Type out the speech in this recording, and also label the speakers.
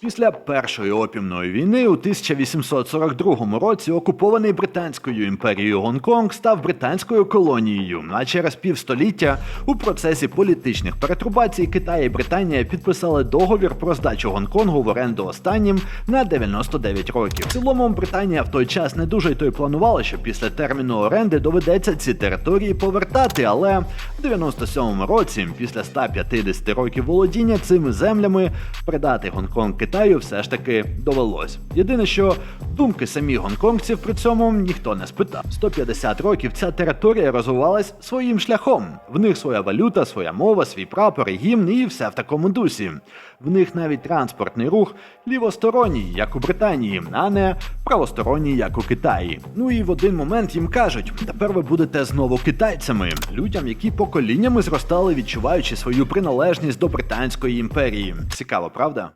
Speaker 1: Після першої опівної війни у 1842 році окупований Британською імперією Гонконг став британською колонією. А через півстоліття у процесі політичних перетрубацій Китай і Британія підписали договір про здачу Гонконгу в оренду останнім на 99 років. В цілому Британія в той час не дуже й то й планувала, що після терміну оренди доведеться ці території повертати. Але в 97-му році, після 150 років володіння цими землями, придати Гонконг Китаю все ж таки довелось. Єдине, що думки самих гонконгців при цьому ніхто не спитав. 150 років ця територія розвивалась своїм шляхом. В них своя валюта, своя мова, свій прапор, гімн і все в такому дусі. В них навіть транспортний рух лівосторонній, як у Британії, а не правосторонній, як у Китаї. Ну і в один момент їм кажуть: тепер ви будете знову китайцями, людям, які поколіннями зростали, відчуваючи свою приналежність до Британської імперії. Цікаво, правда?